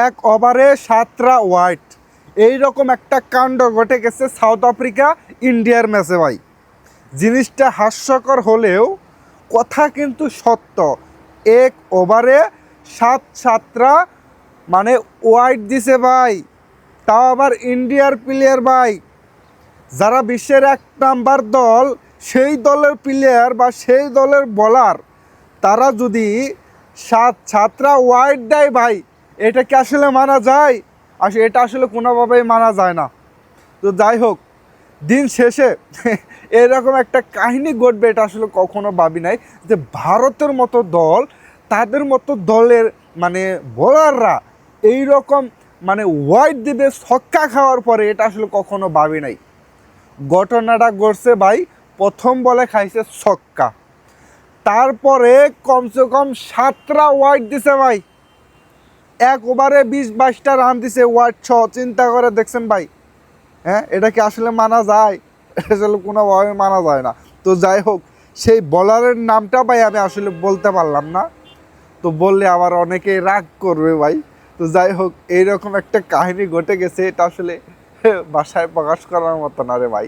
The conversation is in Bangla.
এক ওভারে সাতটা ওয়াইট এই রকম একটা কাণ্ড ঘটে গেছে সাউথ আফ্রিকা, ইন্ডিয়ার ম্যাচে ভাই। জিনিসটা হাস্যকর হলেও কথা কিন্তু সত্য। এক ওভারে সাত সাতটা মানে ওয়াইট দিছে ভাই। তাও আবার ইন্ডিয়ার প্লেয়ার ভাই। যারা বিশ্বের এক নাম্বার দল, সেই দলের প্লেয়ার বা সেই দলের বলার তারা যদি সাত সাতটা ওয়াইড দেয় ভাই এটা কি আসলে মানা যায়? আসলে এটা আসলে কোনোভাবেই মানা যায় না। তো যাই হোক, দিন শেষে এরকম একটা কাহিনী ঘটবে এটা আসলে কখনো ভাবি নাই, যে ভারতের মতো দল, তাদের মতো দলের মানে বোলাররা এই রকম মানে ওয়াইড দিবে ছক্কা খাওয়ার পরে এটা আসলে কখনো ভাবি নাই। ঘটনাটা ঘটছে ভাই, প্রথম বলে খাইছে ছক্কা। তারপরে কমসে কম সাতটা ওয়াইড দিছে ভাই। এক ওভারে বিশ বাইশটা রান দিছে ওয়ার্ড ছ, চিন্তা করে দেখছেন ভাই। হ্যাঁ এটা কি আসলে মানা যায়? আসলে কোনোভাবে মানা যায় না। তো যাই হোক, সেই বলারের নামটা ভাই আমি আসলে বলতে পারলাম না। তো বললে আবার অনেকেই রাগ করবে ভাই। তো যাই হোক, এইরকম একটা কাহিনী ঘটে গেছে, এটা আসলে বাসায় প্রকাশ করার মতো না রে ভাই।